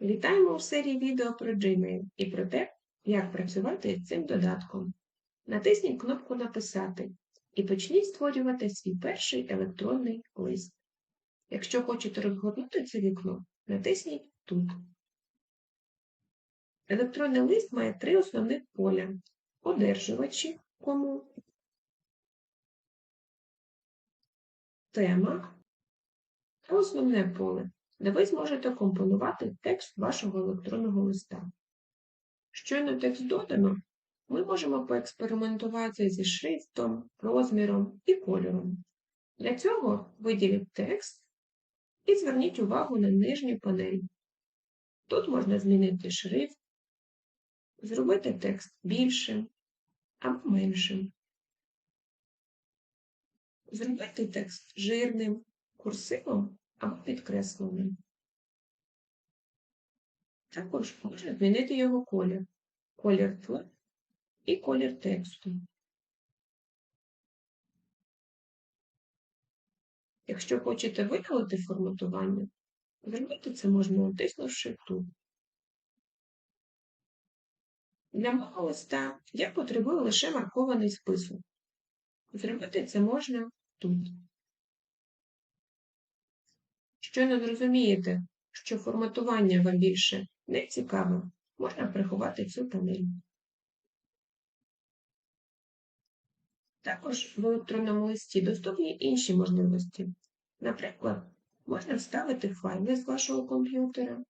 Вітаємо у серії відео про Gmail і про те, як працювати з цим додатком. Натисніть кнопку Написати і почніть створювати свій перший електронний лист. Якщо хочете розгорнути це вікно, натисніть тут. Електронний лист має три основних поля: одержувачі, кому, тема та основне поле де ви зможете компонувати текст вашого електронного листа. Щойно текст додано, ми можемо поекспериментувати зі шрифтом, розміром і кольором. Для цього виділіть текст і зверніть увагу на нижню панель. Тут можна змінити шрифт, зробити текст більшим або меншим, зробити текст жирним, курсивом або підкресленим. Також можна змінити його колір, колір тла і колір тексту. Якщо хочете видалити форматування, зробити це можна натиснувши тут. Для мого листа я потребую лише маркований список. Зробити це можна тут. Щойно зрозумієте, що форматування вам більше не цікаве, можна приховати цю панель. Також в електронному листі доступні інші можливості. Наприклад, можна вставити файли з вашого комп'ютера.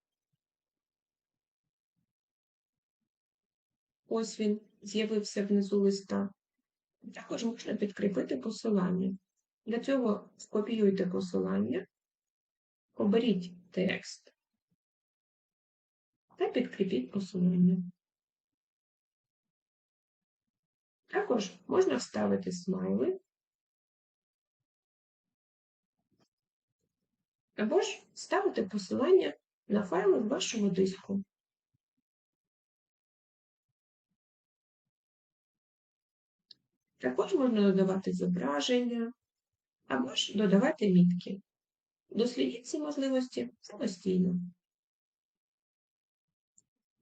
Ось він з'явився внизу листа. Також можна підкріпити посилання. Для цього скопіюйте посилання Оберіть текст та підкріпіть посилання. Також можна вставити смайли або ж вставити посилання на файли з вашого диску. Також можна додавати зображення або ж додавати мітки. Дослідіть ці можливості самостійно.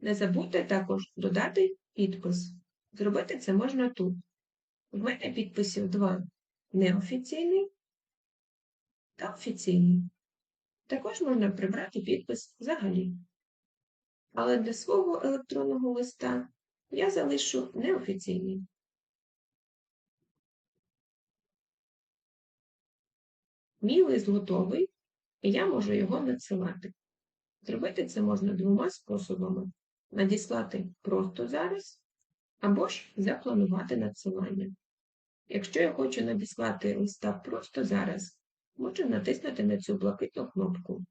Не забудьте також додати підпис. Зробити це можна тут. У мене підписів два неофіційний та офіційний. Також можна прибрати підпис взагалі. Але для свого електронного листа я залишу неофіційний. Мій лист готовий і я можу його надсилати. Зробити це можна двома способами: надіслати просто зараз, або ж запланувати надсилання. Якщо я хочу надіслати листа просто зараз, можу натиснути на цю блакитну кнопку.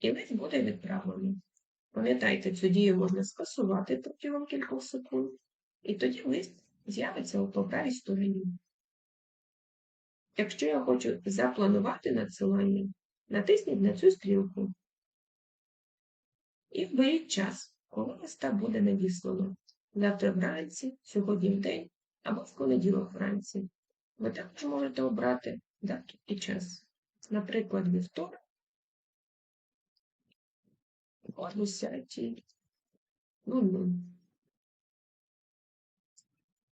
І лист буде відправлений. Пам'ятайте, цю дію можна скасувати протягом кількох секунд, і тоді лист з'явиться у правій стороні. Якщо я хочу запланувати надсилання, натисніть на цю стрілку і вберіть час, коли листа буде надіслано. Завтра вранці, сьогодні в день або в понеділок вранці. Ви також можете обрати дату і час. Наприклад, вівторок о 10.00.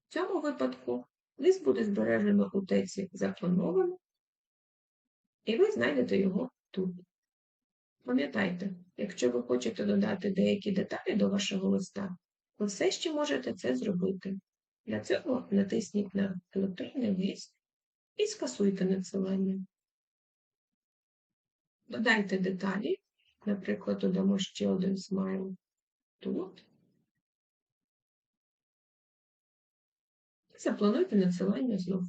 В цьому випадку Лист буде збережено у теці заплановано, і ви знайдете його тут. Пам'ятайте, якщо ви хочете додати деякі деталі до вашого листа, ви все ще можете це зробити. Для цього натисніть на електронний лист і скасуйте надсилання. Додайте деталі, наприклад, додамо ще один смайл тут. Заплануйте надсилання знов.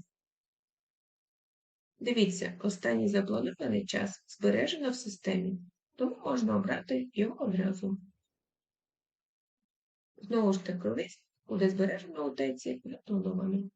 Дивіться, останній запланований час збережено в системі, тому можна обрати його одразу. Знову ж таки, лист буде збережено у теці запланований.